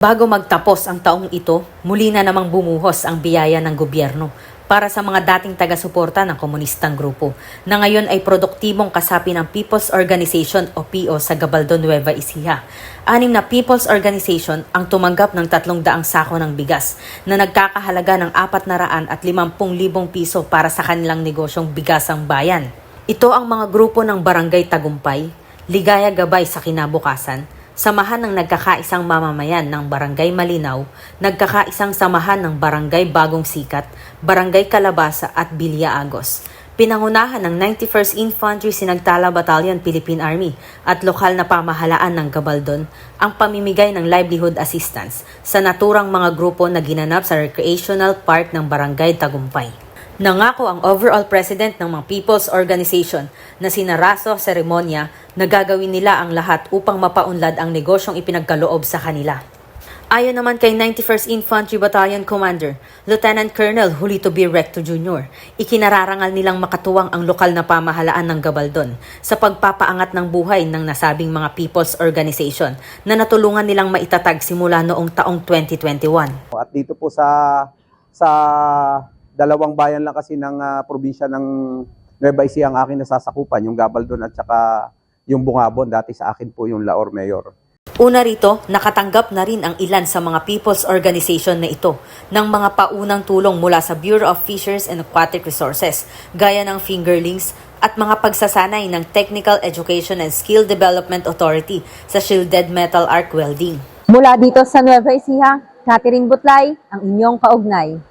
Bago magtapos ang taong ito, muli na namang bumuhos ang biyaya ng gobyerno para sa mga dating taga-suporta ng komunistang grupo na ngayon ay produktibong kasapi ng People's Organization o PO sa Gabaldo Nueva Ecija. Anim na People's Organization ang tumanggap ng 300 sako ng bigas na nagkakahalaga ng 400 at 50,000 piso para sa kanilang negosyong bigasang bayan. Ito ang mga grupo ng Barangay Tagumpay, Ligaya Gabay sa Kinabukasan, Samahan ng nagkakaisang mamamayan ng Barangay Malinaw, nagkakaisang samahan ng Barangay Bagong Sikat, Barangay Kalabasa at Bilya. Pinangunahan ng 91st Infantry Sinagtala Battalion Philippine Army at lokal na pamahalaan ng Gabaldon ang pamimigay ng livelihood assistance sa naturang mga grupo na ginanap sa recreational park ng Barangay Tagumpay. Nangako ang overall president ng mga People's Organization na si Naraso Seremonia na gagawin nila ang lahat upang mapaunlad ang negosyong ipinagkaloob sa kanila. Ayon naman kay 91st Infantry Battalion Commander, Lieutenant Colonel Julito B. Recto Jr., ikinararangal nilang makatuwang ang lokal na pamahalaan ng Gabaldon sa pagpapaangat ng buhay ng nasabing mga People's Organization na natulungan nilang maitatag simula noong taong 2021. At dito po sa sa dalawang bayan lang kasi ng ah, probinsya ng Nueva Ecija ang aking nasasakupan, yung Gabaldon at saka yung Bungabon. Dati sa akin po yung Laor Mayor. Una rito, nakatanggap na rin ang ilan sa mga people's organization na ito ng mga paunang tulong mula sa Bureau of Fisheries and Aquatic Resources, gaya ng fingerlings at mga pagsasanay ng Technical Education and Skill Development Authority sa shielded metal arc welding. Mula dito sa Nueva Ecija, Catherine Butlay, ang inyong kaugnay.